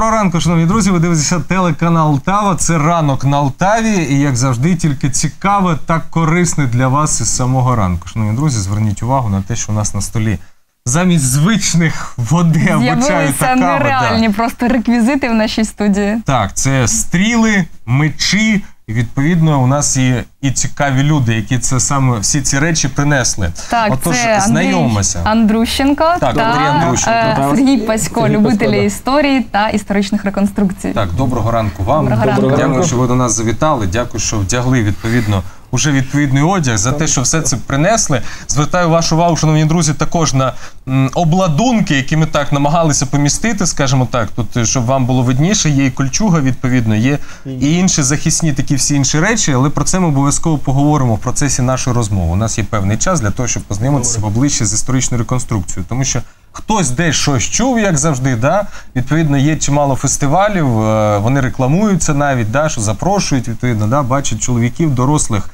Доброго ранку, шановні друзі. Ви дивитеся телеканал Тава. Це ранок на Алтаві. І як завжди, тільки цікаве та корисне для вас із самого ранку. Шановні друзі, зверніть увагу на те, що у нас на столі замість звичних води або чаю та кави. да. нереальні просто реквізити в нашій студії. Так, це стріли, мечі. І відповідно у нас є і цікаві люди, які це саме всі ці речі принесли. Так, Отож, це Андрій знайомимося. Андрущенко Так, та Андрій Андрущенко. та Сергій Пасько, любителі Пасько, історії та історичних реконструкцій. Так, доброго ранку вам. Доброго ранку. Дякую, що ви до нас завітали. Дякую, що вдягли відповідно. Уже відповідний одяг за те, що все це принесли. Звертаю вашу увагу, шановні друзі, також на м, обладунки, які ми так намагалися помістити, скажімо так, тут е, щоб вам було видніше. Є і кольчуга, відповідно, є і інші захисні такі всі інші речі. Але про це ми обов'язково поговоримо в процесі нашої розмови. У нас є певний час для того, щоб познайомитися поближче з історичною реконструкцією, тому що хтось десь щось чув, як завжди. Да? Відповідно, є чимало фестивалів, е, вони рекламуються навіть, да, що запрошують, відповідно, да, бачать чоловіків, дорослих.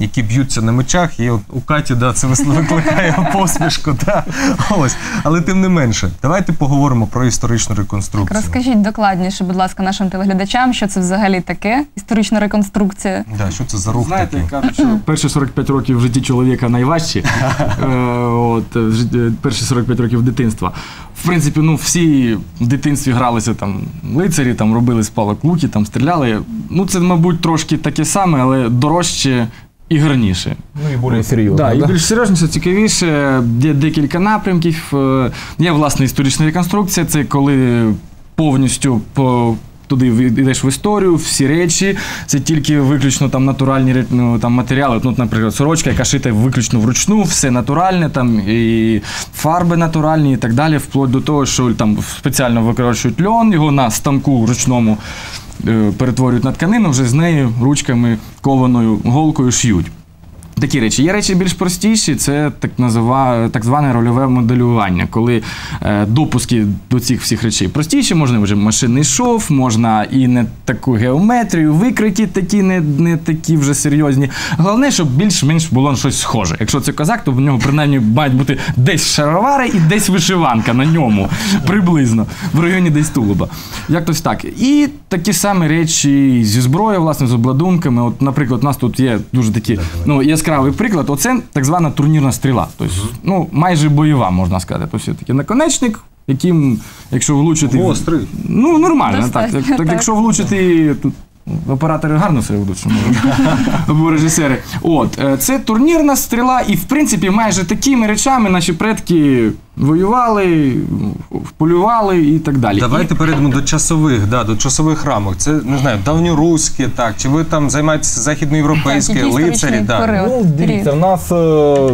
Які б'ються на мечах, і от у Каті да, це викликає посмішку. Да. Ось. Але тим не менше, давайте поговоримо про історичну реконструкцію. Розкажіть докладніше, будь ласка, нашим телеглядачам, що це взагалі таке історична реконструкція. Да, що це за рух Знаєте, такий? кажуть, що перші 45 років в житті чоловіка найважчі. Е, От, е, перші 45 років дитинства. В принципі, ну всі в дитинстві гралися там лицарі, там робили з палок луки, там стріляли. Ну, це, мабуть, трошки таке саме, але дорожче і гарніше. Ну і більш серйозно. Да, і більш серйозніше, цікавіше, є декілька напрямків. Е, Є власне історична реконструкція, це коли повністю по. Туди йдеш в історію, всі речі, це тільки виключно там натуральні ну, там, матеріали. Ну, наприклад, сорочка, яка шита виключно вручну, все натуральне, там і фарби натуральні, і так далі, вплоть до того, що там спеціально викорочують льон, його на станку ручному е, перетворюють на тканину, вже з нею ручками кованою голкою шиють. Такі речі. Є речі більш простіші, це так назива, так зване рольове моделювання, коли е, допуски до цих всіх речей простіші, можна вже машинний шов, можна і не таку геометрію, викриті такі, не, не такі вже серйозні. Головне, щоб більш-менш було щось схоже. Якщо це козак, то в нього принаймні мають бути десь шаровари і десь вишиванка на ньому, приблизно, в районі десь тулуба. Як тось так. І такі самі речі зі зброєю, власне, з обладунками. От, наприклад, у нас тут є дуже такі ну, яскравий приклад. Оце так звана турнірна стріла. Тобто, ну, майже бойова, можна сказати. Тобто, такий наконечник, яким, якщо влучити. Гострий. Ну, нормально, так. Достатньо, так, так. так. Якщо влучити. Тут Оператори гарно себе ведуть, що можуть. або режисери. От, е, це турнірна стріла, і в принципі майже такими речами наші предки воювали, полювали і так далі. Давайте перейдемо до часових, да, до часових рамок. Це не знаю, давньоруські, так, чи ви там займаєтеся західноєвропейські, лицарі, да. Ну, дивіться, в нас е,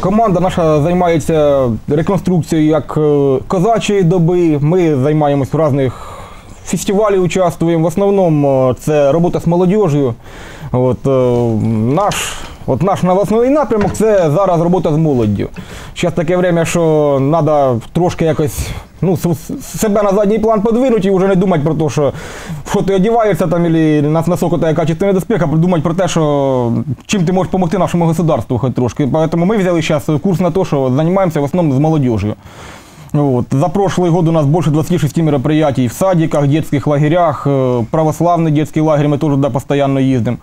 команда наша займається реконструкцією як е, козачої доби. Ми займаємось в різних фестивалях, участвуємо. В основному е, це робота з молодіжю. От, е, наш, от наш новосний напрямок це зараз робота з молоддю. Зараз таке время, що треба трошки якось ну, себе на задній план подвинути і вже не думати про те, що, що ти одягаєшся там, або на наскільки ти яка частина безпеки, а думати про те, що чим ти можеш допомогти нашому государству хоч трошки. Тому ми взяли зараз курс на те, що займаємося в основному з молодежью. Вот. За прошлый год у нас больше 26 мероприятий в садиках, детских лагерях, э, православный детский лагерь, мы тоже туда постоянно ездим.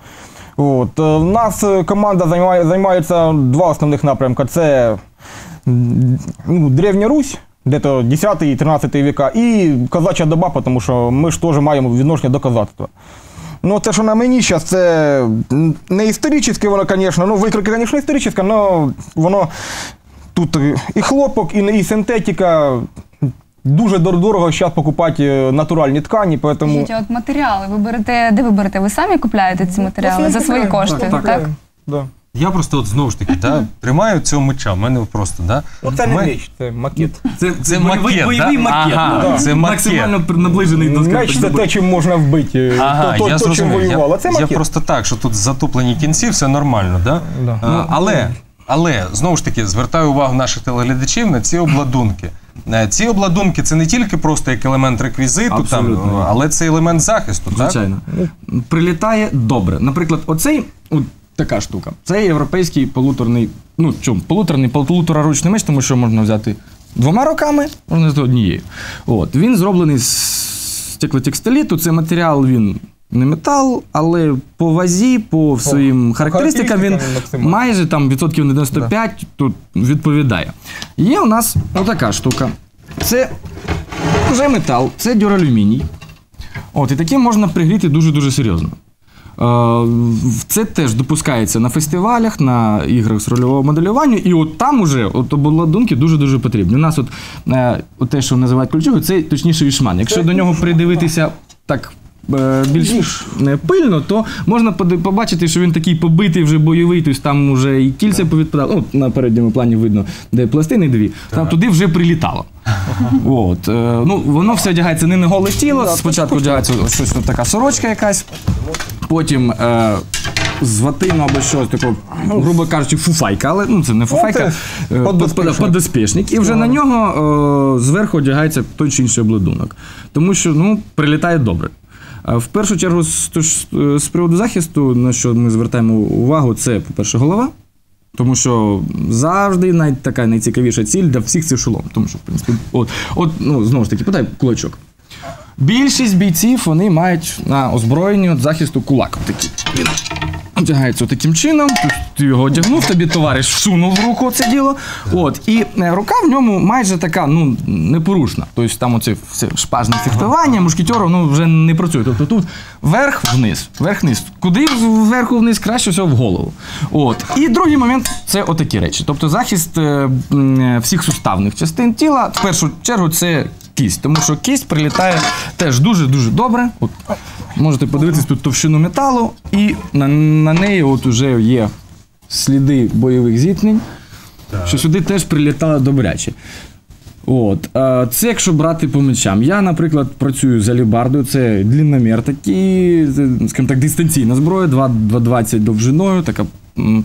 Вот. Э, У нас э, команда займає, займається два основних напрямка. Це м, ну, Древня Русь, де-то 10-13 века, і козача доба, тому що ми ж теж маємо відношення до козацтва. Ну, це, що на мені зараз, це м, не історичне, воно, звісно, ну, викрики, звісно, історичне, але воно тут і хлопок, і, і синтетика. Дуже дорого зараз покупати е, натуральні ткані, тому... Скажіть, а от матеріали ви берете, де ви берете? Ви самі купляєте ці матеріали за свої кошти, так? так. Да. Я просто от знову ж таки да, тримаю цього меча. У мене просто, да. Оце не Ми- меч, це макет. Це, Це бойовий- макет, бойовий да? макет. Ага, да. це макет. Максимально наближений до скажімо, Меч це те, чим можна вбити. Ага, то, я то, то, чим. Я, воювало. Це я просто так, що тут затуплені кінці, все нормально, да? Да. А, але, але знову ж таки звертаю увагу наших телеглядачів на ці обладунки. Е, Ці обладунки це не тільки просто як елемент реквізиту, там, але це елемент захисту, так? Звичайно. Прилітає добре. Наприклад, оцей, от така штука. Це європейський полуторний, ну чому, полуторний, полутораручний меч, тому що можна взяти двома роками, можна сказати, однією. От. Він зроблений з стеклотекстиліту. Це матеріал, він не метал, але по вазі, по своїм характеристикам він максимально. майже там відсотків на 95 тут відповідає. Є у нас отака штука. Це вже метал, це дюралюміній. От, і таким можна пригріти дуже-дуже серйозно. Е, Це теж допускається на фестивалях, на іграх з рольового моделювання, і от там уже от обладунки дуже-дуже потрібні. У нас от, е, от те, що називають ключовою, це точніше вішман. Якщо до нього придивитися так. Е, Більш е, пильно, то можна побачити, що він такий побитий, вже бойовий, тобто там вже і кільця повідпадали. Ну, на передньому плані видно, де пластини дві, там туди вже прилітало. От, е, ну, воно все одягається не на голе тіло. Спочатку одягається щось така сорочка якась, потім е, з ватину або щось такого, грубо кажучи, фуфайка, але ну, це не фуфайка, це е, поддоспішник. поддоспішник. І вже на нього е, зверху одягається той чи інший обладунок. Тому що ну, прилітає добре. В першу чергу, з, приводу захисту, на що ми звертаємо увагу, це, по-перше, голова. Тому що завжди най, така найцікавіша ціль для всіх це шолом. Тому що, в принципі, от, от ну, знову ж таки, подай кулачок. Більшість бійців вони мають на озброєнні захисту кулак. Такий. Одягається таким чином. Ти- його одягнув, тобі товариш всунув в руку це діло. От, і е, рука в ньому майже така, ну, непорушна. Тобто там оце шпажне фехтування, мушкетерів ну, вже не працює. Тобто тут вверх-вниз, вверх-вниз. Куди вверху-вниз? Краще всього в голову. От. І другий момент це отакі речі. Тобто захист е, е, всіх суставних частин тіла. В першу чергу це кість, тому що кість прилітає теж дуже-дуже добре. От, можете подивитись тут товщину металу, і на, на неї от уже є сліди бойових зіткнень, що сюди теж прилітало добряче. От, це якщо брати по мечам. Я, наприклад, працюю з алібардою, це длинномір такий, скажімо так, дистанційна зброя, 2 2,20 довжиною, така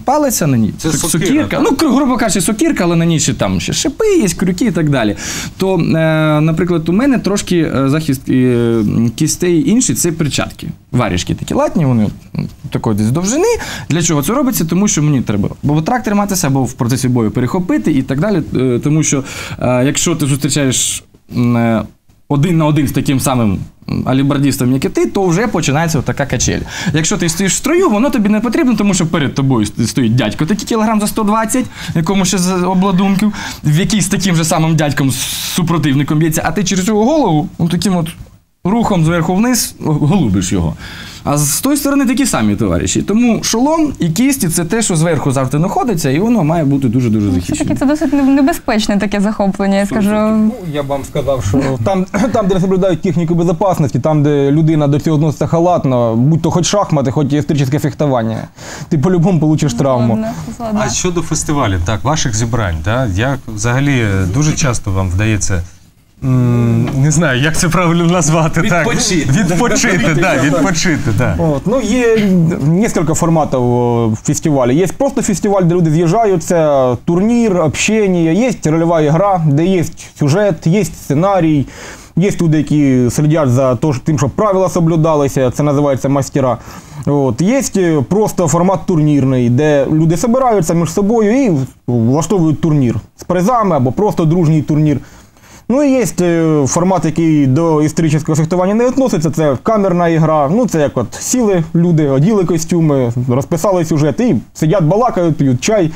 палиця на ній. Це Сок- сокира, так? Ну, грубо кажучи, сокірка, але на ній ще там ще шипи, є крюки і так далі. То, е, наприклад, у мене трошки е, захист е, кістей інший це перчатки. Варішки такі латні, вони такої десь довжини. Для чого це робиться? Тому що мені треба або трак триматися, або в процесі бою перехопити і так далі. Е, Тому що е, якщо ти зустрічаєш. Один на один з таким самим алібардістом, як і ти, то вже починається така качель. Якщо ти стоїш в строю, воно тобі не потрібно, тому що перед тобою стоїть дядько, такий кілограм за 120, якому ще з обладунків, в який з таким же самим дядьком, супротивником б'ється, а ти через його голову, ну, таким от рухом зверху вниз голубиш його. А з тої сторони такі самі товариші. Тому шолом і кісті це те, що зверху завжди знаходиться, і воно має бути дуже-дуже Все-таки це досить небезпечне таке захоплення. Я скажу, Ну, я б вам сказав, що там, там, де соблюдають техніку безпечності, там, де людина до цього відноситься халатно, будь то хоч шахмати, хоч історичне фехтування, ти по-любому получиш травму. ладно, ладно. А щодо фестивалів, так, ваших зібрань, да, як взагалі дуже часто вам вдається. М, Не знаю, як це правильно назвати. Відпочити. Так. Відпочити, да, відпочити, да. От, ну, є несколько форматів фестивалю. Є просто фестиваль, де люди з'їжджаються, турнір, общення, є рольова гра, де є сюжет, є сценарій, є люди, які слідять за то- тим, щоб правила соблюдалися, це називається мастера. От, є е, просто формат турнірний, де люди збираються між собою і влаштовують турнір з призами або просто дружній турнір. Ну і є е, формат, який до історичного фехтування не відноситься. Це камерна ігра. Ну це як от сіли люди, оділи костюми, розписали сюжет і сидять, балакають, п'ють чай.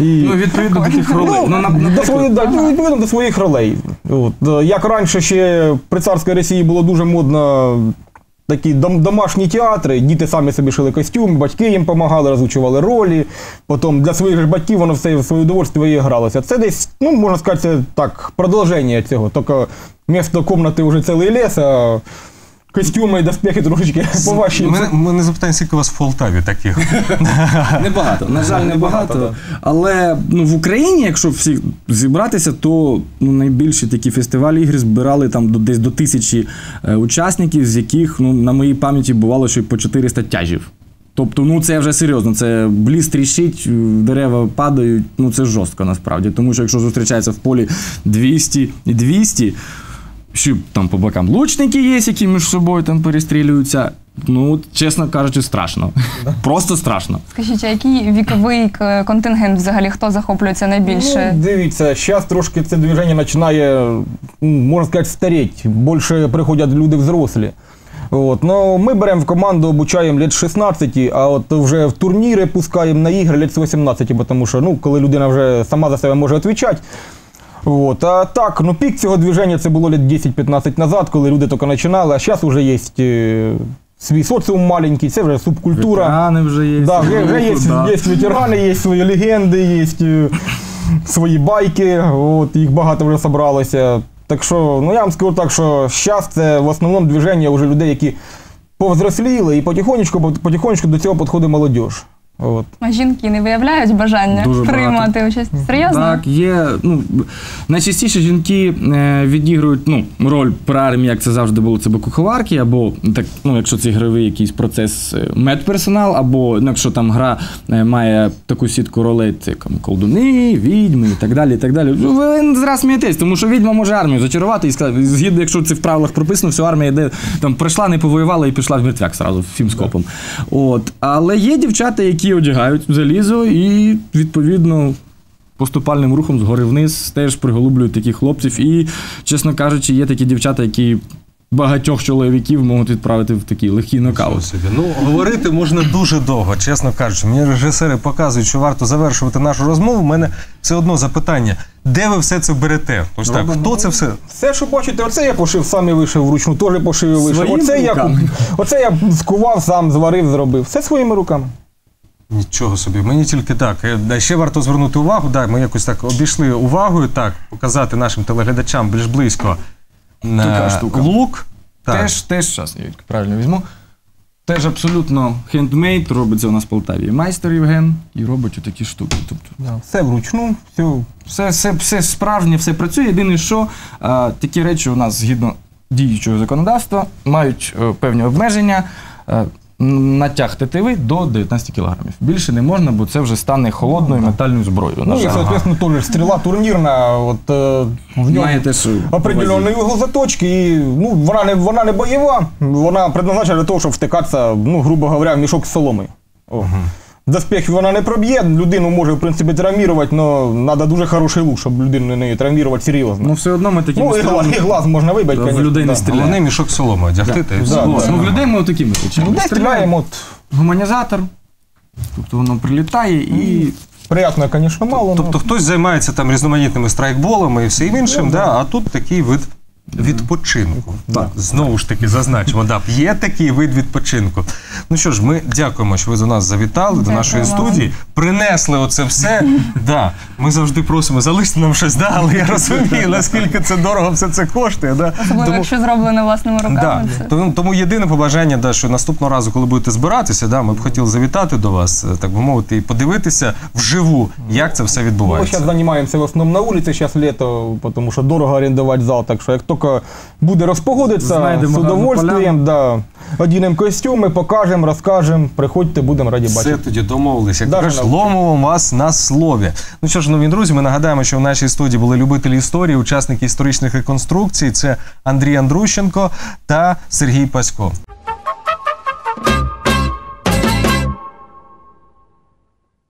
І... Ну, відповідно до тих ролей. Ну, ну, до своїх, да, відповідно до своїх ролей. От. е, Як раніше ще при царській Росії було дуже модно такі домашні театри, діти самі собі шили костюм, батьки їм допомагали, розучували ролі. Потім для своїх ж батьків воно все в своє удовольствие і гралося. Це десь, ну, можна сказати, так, продовження цього. Тільки місто кімнати вже цілий ліс, а костюми і доспехи трошечки поважчі. Мене, мене запитання, скільки у вас в Полтаві таких? Небагато, на жаль, небагато. Але ну, в Україні, якщо всі зібратися, то ну, найбільші такі фестивалі ігри збирали там до, десь до тисячі е, учасників, з яких ну, на моїй пам'яті бувало, що й по 400 тяжів. Тобто, ну це вже серйозно. Це бліз тріщить, е, дерева падають. Ну це жорстко насправді. Тому що якщо зустрічається в полі 200 і 200, ще там по бокам лучники є, які між собою там перестрілюються. ну, чесно кажучи, страшно. Просто страшно. Скажіть, а який віковий контингент взагалі хто захоплюється найбільше? Ну, дивіться, зараз трошки це движення починає, можна сказати, стареть. Більше приходять люди взрослі. От. Ну, ми беремо в команду, обучаємо лет 16, а от вже в турніри пускаємо на ігри лет з 18, тому що ну, коли людина вже сама за себе може відповідати. От. А так, ну пік цього движення це було лет 10-15 назад, коли люди тільки починали, а зараз вже є е, свій соціум маленький, це вже субкультура. Ветерани вже є. Да, вже, вже є, Да. є ветерани, є свої легенди, є е, свої байки, от, їх багато вже зібралося. Так що, ну я вам скажу так, що зараз це в основному движення вже людей, які повзросліли, і потихонечку, потихонечку до цього підходить молодіж. От. А жінки не виявляють бажання Дуже багато. приймати участь? Серйозно? Так, є. Ну, найчастіше жінки е, відігрують ну, роль при армії, як це завжди було, це куховарки, або так, ну, якщо це ігровий якийсь процес, е, медперсонал, або ну, якщо там гра е, має таку сітку ролей, це колдуни, відьми і так далі. і так далі. Ну, Ви зразу смієтесь, тому що відьма може армію зачарувати і сказати, згідно, якщо це в правилах прописано, все армія йде, там прийшла, не повоювала і пішла в мертвяк сразу всім скопом. От. Але є дівчата, які одягають залізо і відповідно поступальним рухом згори вниз теж приголублюють таких хлопців. І, чесно кажучи, є такі дівчата, які багатьох чоловіків можуть відправити в такий легкий Нічого нокаут. собі. Ну, говорити можна дуже довго, чесно кажучи. Мені режисери показують, що варто завершувати нашу розмову. У мене все одно запитання: де ви все це берете? Ось так, хто це все? Все, що бачите, оце я пошив, сам і вишив вручну, теж пошив і вишив. Своїми Оце я, руками? оце я скував, сам зварив, зробив. Все своїми руками. Нічого собі, мені тільки так. Е, Ще варто звернути увагу. Да, ми якось так обійшли увагою, так, показати нашим телеглядачам більш близько Така е, штука. лук. Так. Теж, теж, зараз я правильно візьму. Теж абсолютно хендмейд, робиться у нас в Полтаві майстер Євген і робить отакі штуки. Тобто Все вручну, все. Все, все, все справжнє, все працює. Єдине, що а, такі речі у нас згідно діючого законодавства мають е, певні обмеження. Е, н- Натяг тетиви до 19 кілограмів. Більше не можна, бо це вже стане холодною метальною зброєю. на Ну і, жаль. соответственно, теж стріла турнірна, от е, в ньому Має теж определенний угол заточки, і ну, вона не, вона не бойова, вона предназначена для того, щоб втикатися, ну, грубо говоря, в мішок з соломою. О. Доспіх вона не проб'є, людину може, в принципі, травмувати, але треба дуже хороший лук, щоб людину не травмувати серйозно. Ну, все одно ми такі Ну, і, глаз, і глаз можна вибити, В звісно. людей не да. стріляє. Головне мішок соломи одягти. та й все. Да, да. ну, в людей ми отакими речами. Ну, де стріляємо, от, Гуманізатор. Тобто воно прилітає і приятно, звісно, мало. Тобто хтось займається там різноманітними страйкболами і всім іншим, да, а тут такий вид відпочинку. Так. Знову ж таки зазначимо, да, є такий вид відпочинку. Ну що ж, ми дякуємо, що ви до нас завітали, до Дякую нашої вам. студії, принесли оце все. Да, ми завжди просимо залиште нам щось, да, але я розумію, наскільки це дорого все це коштує. Да. Особливо, якщо зроблено власними руками. Да. Це... Тому, тому єдине побажання, да, що наступного разу, коли будете збиратися, да, ми б хотіли завітати до вас, е, так би мовити, і подивитися вживу, як це все Мы відбувається. сейчас занимаемся в основном на улице, сейчас лето, потому что дорого арендовать зал, так що як тільки буде розпогодитися, Знайдемо з удовольствием, да, одінемо костюми, покажемо, розкажемо, приходьте, будемо раді Все бачити. тоді домовилися. Як кажеш, ломимо вас на слові. Ну що ж, нові друзі, ми нагадаємо, що в нашій студії були любителі історії, учасники історичних реконструкцій. Це Андрій Андрущенко та Сергій Пасько.